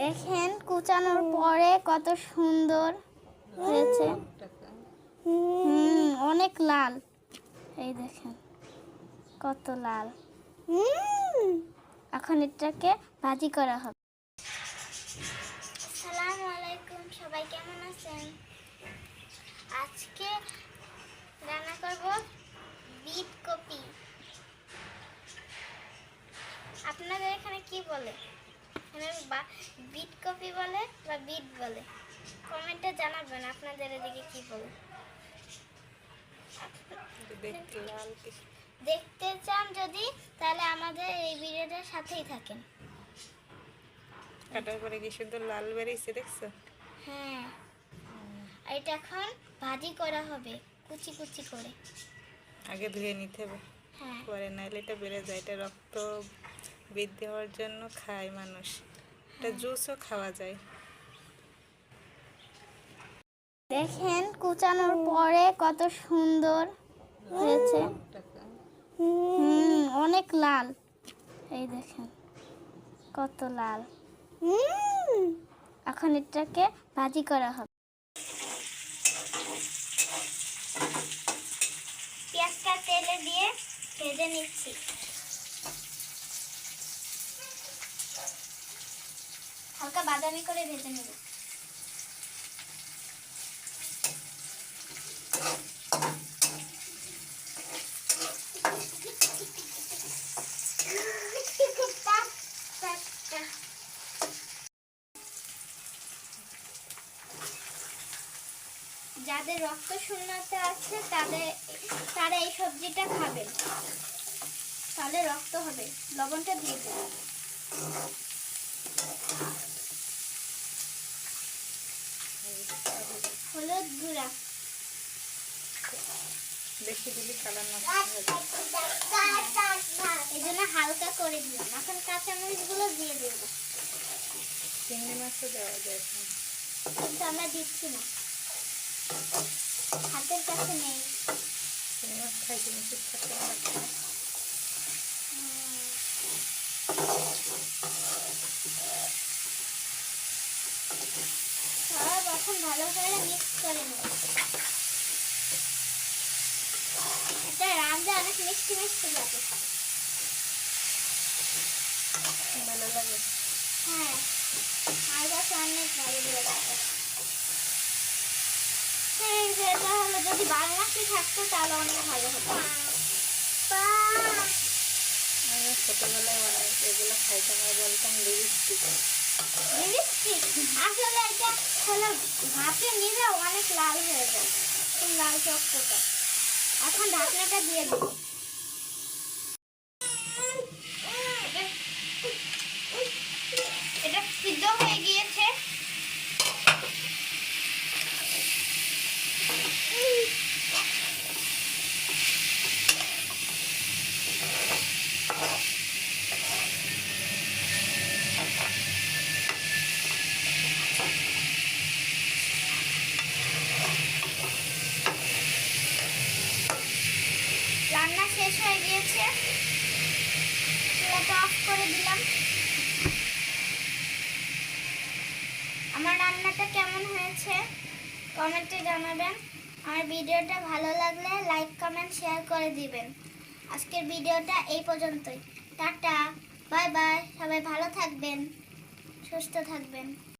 দেখেন, কুচানোর পরে কত সুন্দর হয়েছে। হুম, অনেক লাল। এই দেখেন, কত লাল। এখন এটাকে ভাজি করা হবে। সবাই কেমন আছেন? আজকে রান্না করব বিট কপি আপনাদের এখানে কি বলে এখানে বা বিট কপি বলে বা বিট বলে। কমেন্টে জানাবেন আপনাদের এদিকে কি বলে। দেখতে চান যদি তাহলে আমাদের এই ভিডিওটার সাথেই থাকেন। কাটার পরে কি সুন্দর লাল বেরিয়েছে দেখছ? হ্যাঁ। এটা এখন ভাজি করা হবে কুচি কুচি করে। আগে ধুয়ে নিতে হবে। হ্যাঁ। পরে নাইলে এটা বেড়ে যায়। এটা রক্ত বৃদ্ধি হওয়ার জন্য খায় মানুষ। এটা জুসও খাওয়া যায়। দেখেন কুচানোর পরে কত সুন্দর হয়েছে। অনেক লাল। এই দেখেন কত লাল। এখন এটাকে ভাজি করা হবে। পেঁয়াজটা তেলে দিয়ে ভেজে নিচ্ছি। হালকা বাদামি করে ভেজে নেব। যাদের রক্ত শূন্যতা আছে, তাদের, তারা এই সবজিটা খাবেন তাহলে রক্ত হবে, লবণটা দিয়ে দেবেন হলুদ গুঁড়া। বেশি দিলে কালার নষ্ট যায়। এই জন্য হালকা করে দিলাম। এখন কাঁচামরিচগুলো দিয়ে দেবো। চিংড়ি মাছও দেওয়া যায় কিন্তু আমরা দিচ্ছি না। হাতের কাছে নেই। চিংড়ি মাছ খাইতে মিষ্টি থাকতে এখন ভালো করে মিক্স করে নেব। এটা রাঁধতে অনেক মিষ্টি মিষ্টি লাগে। ভালো লাগে হ্যাঁ আমার কাছে অনেক ভালো লাগে। হ্যাঁ এটা যদি মাসে থাকতো তাহলে অনেক ভালো হতো। ছোটোবেলায় এগুলো খাইতাম আর বলতাম লিপস্টিক লিপস্টিক ভাতে নিলে অনেক লাল হয়ে যায়। লাল চকচকে এখন ঢাকনাটা দিয়ে দেবো এটা সিদ্ধ হয়ে গিয়েছে রান্না শেষ হয়ে গিয়েছে। চুলাটা অফ করে দিলাম। আমার রান্নাটা কেমন হয়েছে? কমেন্টে জানাবেন। আমার ভিডিওটা ভালো লাগলে লাইক কমেন্ট শেয়ার করে দিবেন। আজকের ভিডিওটা এই পর্যন্তই। টাটা বাই বাই সবাই ভালো থাকবেন, সুস্থ থাকবেন।